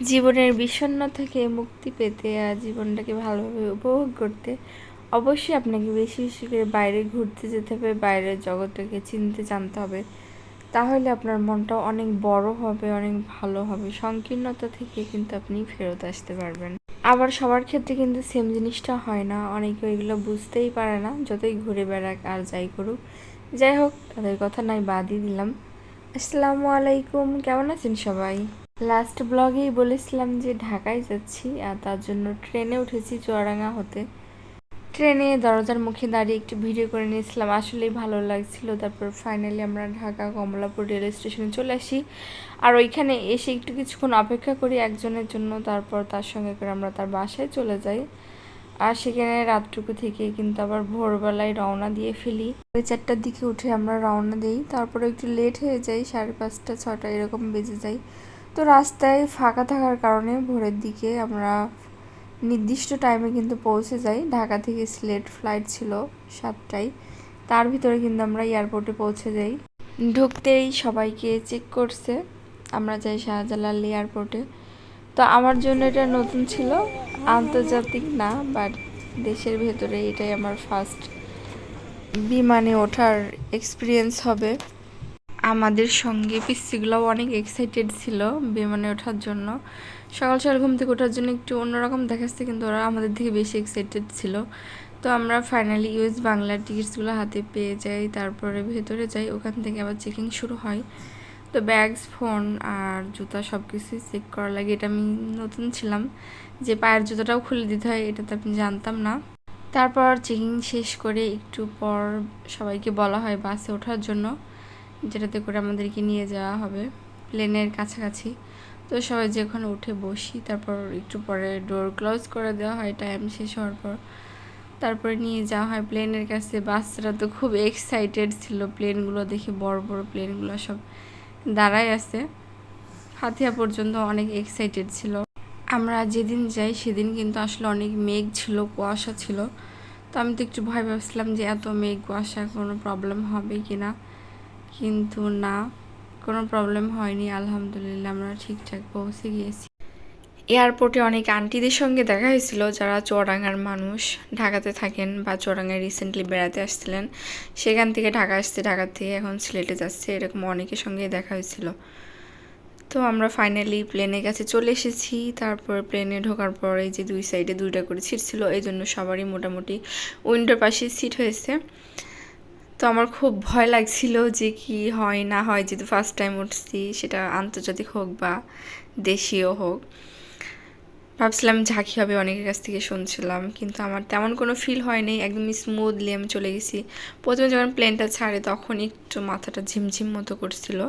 জীবনের বিষণ্ণ থেকে মুক্তি পেতে আর জীবনটাকে ভালোভাবে উপভোগ করতে অবশ্যই আপনাকে বেশি বেশি করে বাইরে ঘুরতে যেতে হবে, বাইরের জগৎটাকে চিনতে জানতে হবে। তাহলে আপনার মনটা অনেক বড় হবে, অনেক ভালো হবে। সংকীর্ণতা থেকে কিন্তু আপনি ফেরত আসতে পারবেন। আবার সবার ক্ষেত্রে কিন্তু সেম জিনিসটা হয় না। অনেকে এগুলো বুঝতেই পারে না, যতই ঘুরে বেড়াক আর যাই করুক। যাই হোক, তাদের কথা নাই বাদই দিলাম। আসসালামু আলাইকুম, কেমন আছেন সবাই? লাস্ট ব্লগেই বলেছিলাম যে ঢাকায় যাচ্ছি আর তার জন্য ট্রেনে উঠেছি চুয়াডাঙ্গা হতে। ট্রেনে দরজার মুখে দাঁড়িয়ে একটু ভিডিও করে নিয়েছিলাম, আসলেই ভালো লাগছিল। তারপর ফাইনালি আমরা ঢাকা কমলাপুর রেল স্টেশনে চলে আসি। আর ওইখানে এসে একটু কিছুক্ষণ অপেক্ষা করি একজনের জন্য, তারপর তার সঙ্গে করে আমরা তার বাসায় চলে যাই। আর সেখানে রাতটুকু থেকে কিন্তু আবার ভোরবেলায় রওনা দিয়ে ফেলি। ওই চারটার দিকে উঠে আমরা রওনা দিই, তারপরে একটু লেট হয়ে যাই, সাড়ে পাঁচটা, ছটা এরকম বেজে যায়। তো রাস্তায় ফাঁকা থাকার কারণে ভোরের দিকে আমরা নির্দিষ্ট টাইমে কিন্তু পৌঁছে যাই। ঢাকা থেকে সিলেট ফ্লাইট ছিল সাতটায়। তার ভিতরে কিন্তু আমরা এয়ারপোর্টে পৌঁছে যাই। ঢুকতেই সবাইকে চেক করছে। আমরা যাই শাহজালাল এয়ারপোর্টে তো আমার জন্য এটা নতুন ছিল। আন্তর্জাতিক না বাট দেশের ভেতরে এটাই আমার ফার্স্ট বিমানে ওঠার এক্সপিরিয়েন্স হবে। আমাদের সঙ্গে পিসিগুলোও অনেক এক্সাইটেড ছিল বিমানে ওঠার জন্য। সকাল সকাল ঘুম থেকে ওঠার জন্য একটু অন্যরকম দেখাচ্ছে, কিন্তু ওরা আমাদের থেকে বেশি এক্সাইটেড ছিল। তো আমরা ফাইনালি ইউএস বাংলার টিকিটসগুলো হাতে পেয়ে যাই, তারপরে ভেতরে যাই, ওখান থেকে আবার চেকিং শুরু হয়। তো ব্যাগস ফোন আর জুতা সব কিছুই চেক করা লাগে। এটা আমি নতুন ছিলাম যে পায়ের জুতাটাও খুলে দিতে হয়, এটা তো আপনি জানতাম না। তারপর চেকিং শেষ করে একটু পর সবাইকে বলা হয় বাসে ওঠার জন্য। যেটাতে করে আমাদেরকে নিয়ে যাওয়া হবে, প্লেনের কাছাকাছি। তো সবাই যে ওখানে উঠে বসি, তারপর একটু পরে ডোর ক্লোজ করে দেওয়া হয় টাইম শেষ হওয়ার পর। তারপরে নিয়ে যাওয়া হয় প্লেনের কাছে। বাচ্চারা তো খুব এক্সাইটেড ছিল প্লেনগুলো দেখে, বড় বড় প্লেনগুলো সব দাঁড়ায় আছে। হাতিয়া পর্যন্ত অনেক এক্সাইটেড ছিল। আমরা যেদিন যাই সেদিন কিন্তু আসলে অনেক মেঘ ছিল, কুয়াশা ছিল। তো আমি তো একটু ভয় ভাবছিলাম যে এত মেঘ, কুয়াশা, কোনো প্রবলেম হবে কি না কিন্তু না, কোনো প্রবলেম হয়নি, আলহামদুলিল্লাহ আমরা ঠিকঠাক পৌঁছে গিয়েছি। এয়ারপোর্টে অনেক আন্টিদের সঙ্গে দেখা হয়েছিল, যারা চুয়াডাঙ্গার মানুষ। ঢাকাতে থাকেন বা চুয়াডাঙ্গায় রিসেন্টলি বেড়াতে আসছিলেন। সেখান থেকে ঢাকা আসছে ঢাকা থেকে এখন সিলেটে যাচ্ছে, এরকম অনেকের সঙ্গে দেখা হয়েছিল। তো আমরা ফাইনালি প্লেনের কাছে চলে এসেছি। তারপর প্লেনে ঢোকার পর এই যে দুই সাইডে দুইটা করে সিট ছিল এই জন্য সবারই মোটামুটি উইন্ডোর পাশে সিট হয়েছে। তো আমার খুব ভয় লাগছিল যে কি হয়, না হয় যেহেতু ফার্স্ট টাইম উঠছি, সেটা আন্তর্জাতিক হোক বা দেশীয় হোক। ভাবছিলাম ঝাঁকি হবে অনেকের কাছ থেকে শুনছিলাম, কিন্তু আমার তেমন কোনো ফিল হয়নি একদমই স্মুথলি আমি চলে গেছি। প্রথমে যখন প্লেনটা ছাড়ে, তখন একটু মাথাটা ঝিমঝিম মতো করছিল।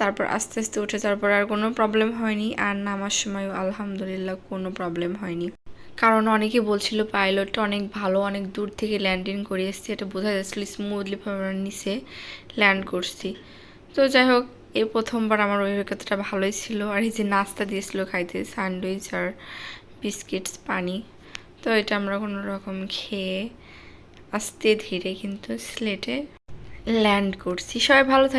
তারপর আস্তে আস্তে উঠে তারপর আর কোনো প্রবলেম হয়নি। আর নামার সময়ও আলহামদুলিল্লাহ কোনো প্রবলেম হয়নি। কারণ অনেকে বলছিল পাইলটটা অনেক ভালো, অনেক দূর থেকে ল্যান্ডিং করে এসছে। এটা বোঝা যাচ্ছিল স্মুথলি আমরা নিচে ল্যান্ড করছি। তো যাই হোক, এই প্রথমবার আমার অভিজ্ঞতাটা ভালোই ছিল। আর এই যে নাস্তা দিয়েছিল খাইতে, স্যান্ডউইচ আর বিস্কিটস, পানি। তো এটা আমরা কোনো রকম খেয়ে আস্তে ধীরে কিন্তু স্লেটে ল্যান্ড করছি। সবাই ভালো থাকে